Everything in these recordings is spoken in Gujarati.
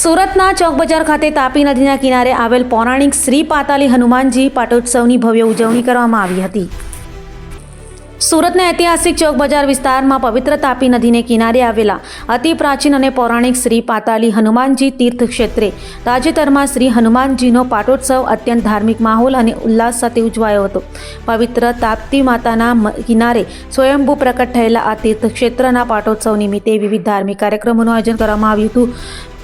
સુરતના ચોક બજાર ખાતે તાપી નદીના કિનારે આવેલ પૌરાણિક શ્રી પાતાલી હનુમાનજી પાટોત્સવની ભવ્ય ઉજવણી કરવામાં આવી હતી. સુરતના ઐતિહાસિક ચોક બજાર વિસ્તારમાં પવિત્ર તાપી નદીને કિનારે આવેલા અતિ પ્રાચીન અને પૌરાણિક શ્રી પાતાલી હનુમાનજી તીર્થ ક્ષેત્રે તાજેતરમાં શ્રી હનુમાનજીનો પાટોત્સવ અત્યંત ધાર્મિક માહોલ અને ઉલ્લાસ સાથે ઉજવાયો હતો. પવિત્ર તાપ્તી માતાના કિનારે સ્વયંભૂ પ્રકટ થયેલા આ તીર્થ ક્ષેત્રના પાટોત્સવ નિમિત્તે વિવિધ ધાર્મિક કાર્યક્રમોનું આયોજન કરવામાં આવ્યું હતું.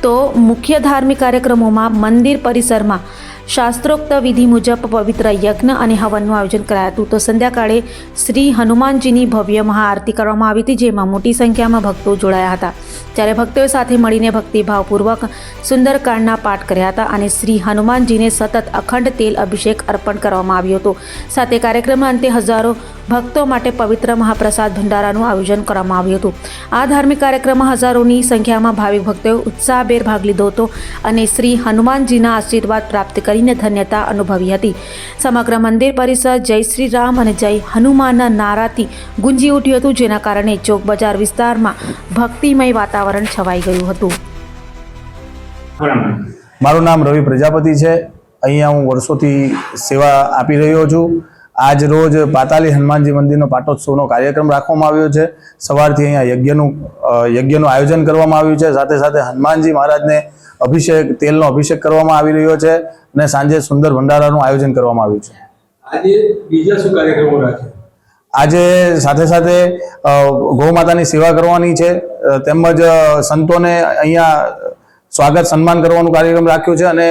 તો મુખ્ય ધાર્મિક કાર્યક્રમોમાં મંદિર પરિસરમાં શાસ્ત્રોક્ત વિધિ મુજબ પવિત્ર યજ્ઞ અને હવનનું આયોજન કરાયું હતું. તો સંધ્યાકાળે શ્રી હનુમાનજીની ભવ્ય મહાઆરતી કરવામાં આવી હતી, જેમાં મોટી સંખ્યામાં ભક્તો જોડાયા હતા. ત્યારે ભક્તોએ સાથે મળીને ભક્તિભાવપૂર્વક સુંદરકાંડના પાઠ કર્યા હતા અને શ્રી હનુમાનજીને સતત અખંડ તેલ અભિષેક અર્પણ કરવામાં આવ્યો હતો. સાથે કાર્યક્રમના અંતે હજારો ભક્તો માટે પવિત્ર મહાપ્રસાદ ભંડારાનું આયોજન કરવામાં આવ્યું હતું. આ ધાર્મિક કાર્યક્રમમાં હજારોની સંખ્યામાં ભાવિક ભક્તોએ ઉત્સાહભેર ભાગ લીધો હતો અને શ્રી હનુમાનજીના આશીર્વાદ પ્રાપ્ત કરીને ધન્યતા અનુભવી હતી. સમગ્ર મંદિર પરિસર જય શ્રી રામ અને જય હનુમાનના નારાથી ગુંજી ઉઠ્યું હતું, જેના કારણે ચોક બજાર વિસ્તારમાં ભક્તિમય વાતાવરણ છવાઈ ગયું હતું. મારું નામ રવિ પ્રજાપતિ છે. અહીંયા હું વર્ષોથી સેવા આપી રહ્યો છું. આજ રોજ પાતાલી હનુમાનજી મંદિરનો પાટોત્સવનો કાર્યક્રમ રાખવામાં આવ્યો છે. સવારથી અહીંયા યજ્ઞનું યજ્ઞનું આયોજન કરવામાં આવ્યું છે. સાથે સાથે હનુમાનજી મહારાજને અભિષેક તેલનો અભિષેક કરવામાં આવી રહ્યો છે અને સાંજે સુંદર ભંડારાનું આયોજન કરવામાં આવ્યું છે. આજે બીજા શું કાર્યક્રમો રાખે આજે સાથે સાથે ગૌ માતાની સેવા કરવાની છે. તેમજ સંતોને અહીંયા સ્વાગત સન્માન કરવાનું કાર્યક્રમ રાખ્યો છે અને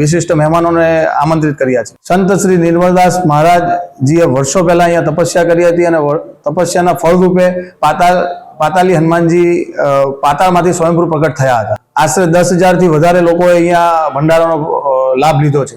વિશિષ્ટ મહેમાનોને આમંત્રિત કર્યા છે. સંત શ્રી નિર્મલદાસ મહારાજજીએ વર્ષો પહેલા અહીંયા તપસ્યા કરી હતી અને તપસ્યાના ફળરૂપે પાતાળ પાતાલી હનુમાનજી પાતાળમાંથી સ્વયંભૂ પ્રગટ થયા હતા. આશરે દસ હજારથી વધારે લોકોએ અહીંયા ભંડારાનો લાભ લીધો છે.